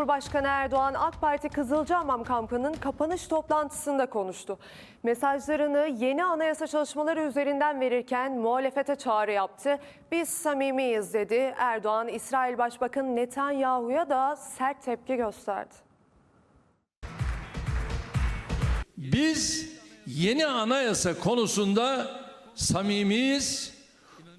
Cumhurbaşkanı Erdoğan AK Parti Kızılcahamam kampının kapanış toplantısında konuştu. Mesajlarını yeni anayasa çalışmaları üzerinden verirken muhalefete çağrı yaptı. Biz samimiyiz dedi. Erdoğan, İsrail Başbakanı Netanyahu'ya da sert tepki gösterdi. Biz yeni anayasa konusunda samimiyiz,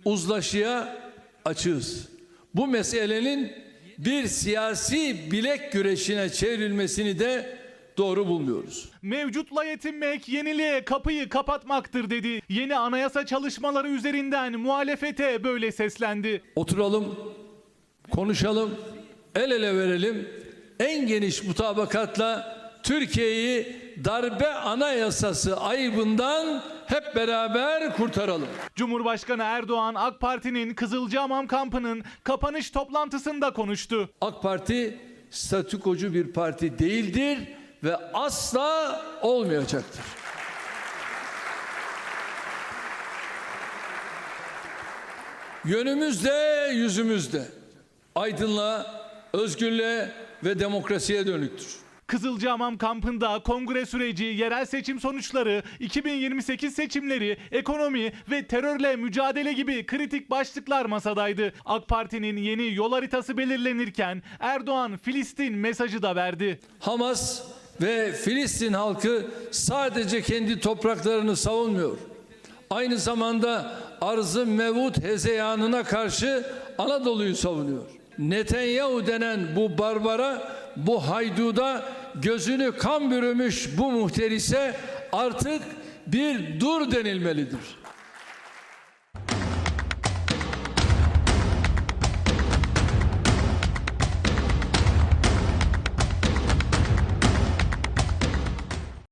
uzlaşıya açığız. Bu meselenin bir siyasi bilek güreşine çevrilmesini de doğru bulmuyoruz. Mevcutla yetinmek yeniliğe kapıyı kapatmaktır dedi. Yeni anayasa çalışmaları üzerinden muhalefete böyle seslendi. Oturalım, konuşalım, el ele verelim. En geniş mutabakatla Türkiye'yi darbe anayasası ayıbından hep beraber kurtaralım. Cumhurbaşkanı Erdoğan AK Parti'nin Kızılcahamam kampının kapanış toplantısında konuştu. AK Parti statükocu bir parti değildir ve asla olmayacaktır. Yönümüzde, yüzümüzde aydınlığa, özgürlüğe ve demokrasiye dönüktür. Kızılcahamam kampında kongre süreci, yerel seçim sonuçları, 2028 seçimleri, ekonomi ve terörle mücadele gibi kritik başlıklar masadaydı. AK Parti'nin yeni yol haritası belirlenirken Erdoğan Filistin mesajı da verdi. Hamas ve Filistin halkı sadece kendi topraklarını savunmuyor. Aynı zamanda arzı mevut hezeyanına karşı Anadolu'yu savunuyor. Netanyahu denen bu barbara, bu hayduda gözünü kan bürümüş bu muhterise artık bir dur denilmelidir.